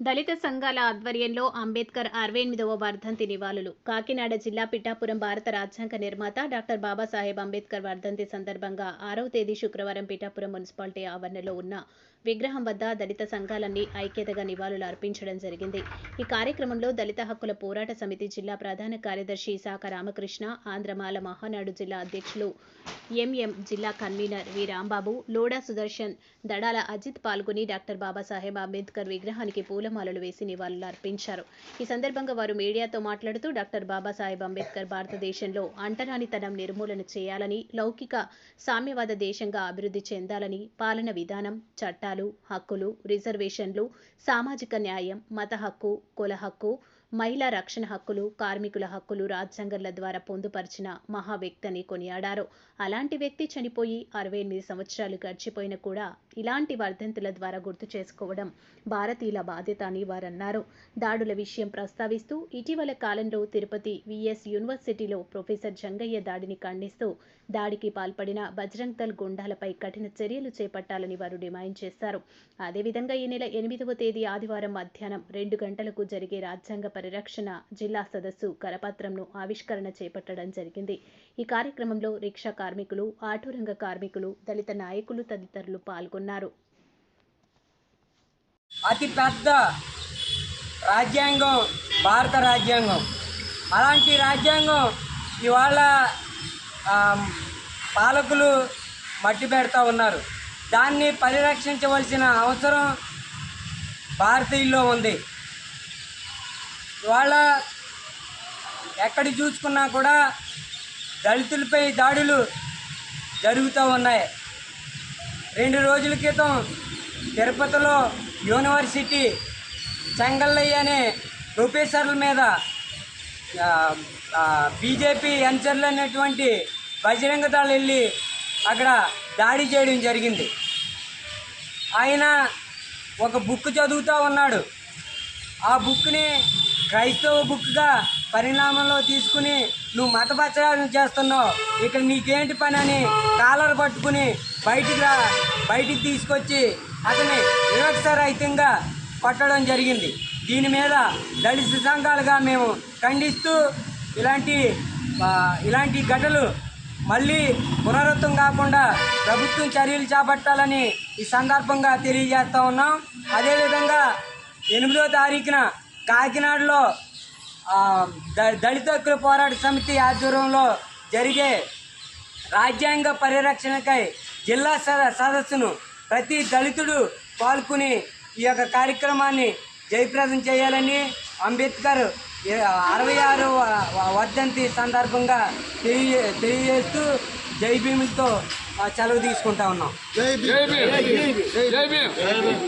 దళిత సంఘాల ఆధ్వర్యంలో అంబేద్కర్ అరవై ఎనిమిదవ వర్ధంతి నివాళులు. కాకినాడ జిల్లా పిఠాపురం భారత రాజ్యాంగ నిర్మాత డాక్టర్ బాబాసాహెబ్ అంబేద్కర్ వర్ధంతి సందర్భంగా ఆరవ తేదీ శుక్రవారం పిఠాపురం మున్సిపాలిటీ ఆవరణలో ఉన్న విగ్రహం వద్ద దళిత సంఘాలన్నీ ఐక్యతగా నివాళులు అర్పించడం జరిగింది. ఈ కార్యక్రమంలో దళిత హక్కుల పోరాట సమితి జిల్లా ప్రధాన కార్యదర్శి శాఖ రామకృష్ణ ఆంధ్రమాల మహానాడు జిల్లా అధ్యక్షులు ఎంఎం జిల్లా కన్వీనర్ వి. రాంబాబు లోడా సుదర్శన్ దడాల అజిత్ పాల్గొని డాక్టర్ బాబాసాహెబ్ అంబేద్కర్ విగ్రహానికి పూలమాలలు వేసి నివాళులు అర్పించారు. ఈ సందర్భంగా వారు మీడియాతో మాట్లాడుతూ డాక్టర్ బాబాసాహెబ్ అంబేద్కర్ భారతదేశంలో అంటరానితనం నిర్మూలన చేయాలని లౌకిక సామ్యవాద దేశంగా అభివృద్ధి చెందాలని పాలన విధానం చట్టాలు హక్కులు రిజర్వేషన్లు సామాజిక న్యాయం మత హక్కు కుల హక్కు మహిళా రక్షణ హక్కులు కార్మికుల హక్కులు రాజ్యాంగంల ద్వారా పొందుపరిచిన మహా వ్యక్తిని కొనియాడారు. అలాంటి వ్యక్తి చనిపోయి అరవై ఎనిమిది సంవత్సరాలు గడిచిపోయినా కూడా ఇలాంటి వర్ధంతుల ద్వారా గుర్తు చేసుకోవడం భారతీయుల బాధ్యత అని వారన్నారు. దాడుల విషయం ప్రస్తావిస్తూ ఇటీవల కాలంలో తిరుపతి విఎస్ యూనివర్సిటీలో ప్రొఫెసర్ జంగయ్య దాడిని ఖండిస్తూ దాడికి పాల్పడిన బజరంగ్ దళ్ గుండాలపై కఠిన చర్యలు చేపట్టాలని వారు డిమాండ్ చేశారు. అదేవిధంగా ఈ నెల ఎనిమిదవ తేదీ ఆదివారం మధ్యాహ్నం రెండు గంటలకు జరిగే రాజ్యాంగ పరిరక్షణ జిల్లా సదస్సు కరపత్రంను ఆవిష్కరణ చేపట్టడం జరిగింది. ఈ కార్యక్రమంలో రిక్షా కార్మికులు ఆటో రంగ కార్మికులు దళిత నాయకులు తదితరులు పాల్గొన్నారు. అతి పెద్ద రాజ్యాంగం భారత రాజ్యాంగం. అలాంటి రాజ్యాంగం ఇవాళ పాలకులు మట్టి పెడతా ఉన్నారు. దాన్ని పరిరక్షించవలసిన అవసరం భారతీయుల్లో ఉంది. వాళ్ళ ఎక్కడ చూసుకున్నా కూడా దళితులపై దాడులు జరుగుతూ ఉన్నాయి. రెండు రోజుల క్రితం తిరుపతిలో యూనివర్సిటీ చెంగల్లయ్య అనే ప్రొఫెసర్ల మీద బీజేపీ ఎన్సర్లు అనేటువంటి బజరంగ దళ వెళ్ళి అక్కడ దాడి చేయడం జరిగింది. ఆయన ఒక బుక్ చదువుతూ ఉన్నాడు. ఆ బుక్ని క్రైస్తవ బుక్గా పరిణామంలో తీసుకుని నువ్వు మత చేస్తున్నావు. ఇక్కడ నీకేంటి పని అని కాలర్ పట్టుకుని బయటికి రా బయటికి తీసుకొచ్చి అతని వివక్షరహితంగా కొట్టడం జరిగింది. దీని మీద దళిత సంఘాలుగా మేము ఖండిస్తూ ఇలాంటి ఇలాంటి ఘటనలు మళ్ళీ పునరుత్వం కాకుండా ప్రభుత్వం చర్యలు చేపట్టాలని ఈ సందర్భంగా తెలియజేస్తా ఉన్నాం. అదేవిధంగా ఎనిమిదో తారీఖున కాకినాడలో దళిత హక్కుల పోరాట సమితి ఆధ్వర్యంలో జరిగే రాజ్యాంగ పరిరక్షణకై జిల్లా సద సదస్సును ప్రతి దళితుడు పాల్గొని ఈ యొక్క కార్యక్రమాన్ని జయప్రదం చేయాలని అంబేద్కర్ అరవై ఆరు వర్ధంతి సందర్భంగా తెలియ తెలియజేస్తూ జై భీములతో ఆ, సెలవు తీసుకుంటా ఉన్నాం. జై భీమ్. జై భీమ్. జై భీమ్.